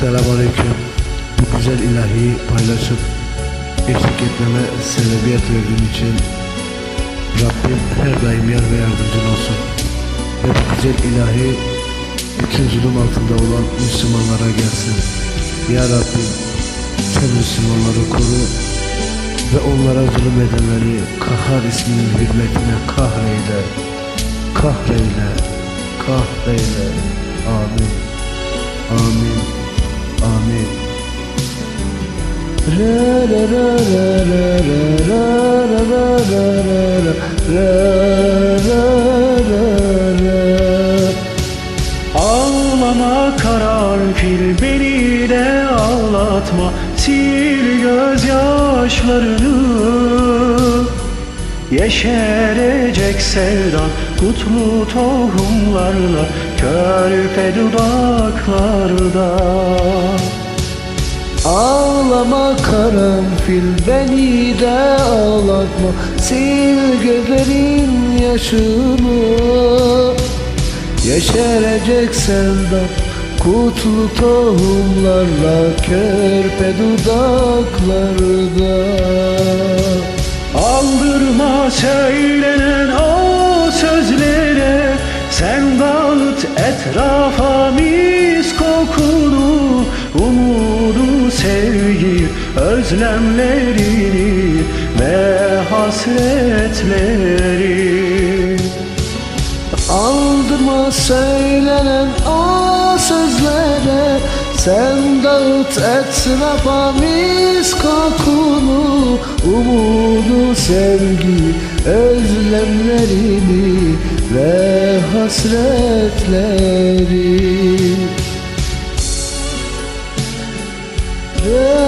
Selamünaleyküm. Bu güzel ilahi paylaşıp eşlik etmeme sebebiyet verdiğin için Rabbim her daim yar ve yardımcın olsun. Ve bu güzel ilahi bütün zulüm altında olan Müslümanlara gelsin. Ya Rabbim sen Müslümanları koru ve onlara zulüm edenleri kahhar isminin hürmetine kahreyle, kahreyle, kahreyle. Amin. Amin. Amin. Ağlama karanfil beni de ağlatma. Sil gözyaşlarını. Yeşerecek sevdan kutlu tohumlarla Körpe dudaklarda Ağlama karanfil beni de ağlatma. Sil gözlerin yaşını Yeşerecek sevdan Kutlu tohumlarla Körpe dudaklarda. Aldırma söylenen o sözlere Sen dağıt etrafa mis özlemlerini Ve hasretleri. Aldırma söylenen o sözlere Sen dağıt etrafa mis kokunu Umudu, sevgi, özlemlerini Ve hasretleri. Ra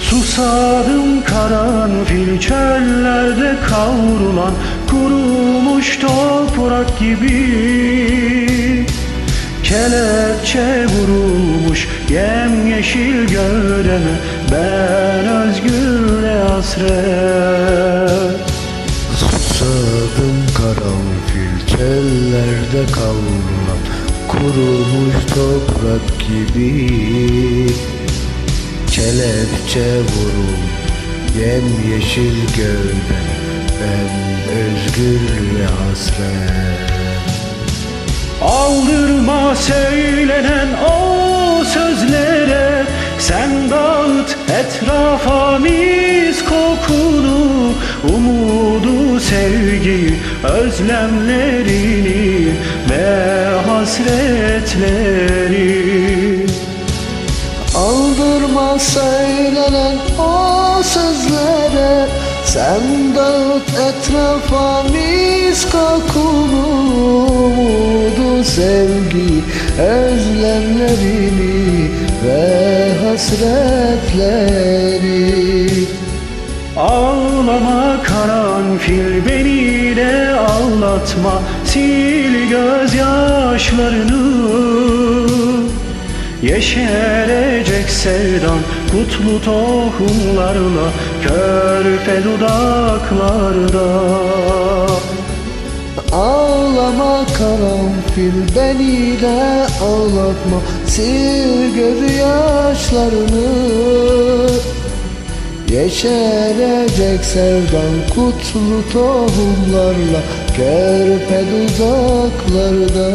Susadım karanfil çöllerde kavrulan Kurumuş toprak gibi. Kelepçe vurulmuş yemyeşil gövdeme Ben özgürle hasret. Susadım karanfil çöllerde kavrulan Kurumuş toprak gibi. Kelepçe vurul yemyeşil gövden Ben özgür ve hasret Aldırma söylenen o sözlere. Sen dağıt etrafa mis Umudu, sevgi, özlemlerini Ve hasretleri. Aldırma söylenen o sözlere Sen dağıt etrafa mis kokunu. Umudu, sevgi, özlemlerini Ve hasretleri ağlatma Sil gözyaşlarını. Yeşerecek sevdan kutlu tohumlarla Körpe dudaklarda. Ağlama karanfil beni de ağlatma Sil gözyaşlarını Yeşerecek sevdan kutlu tohumlarla Körpe dudaklarda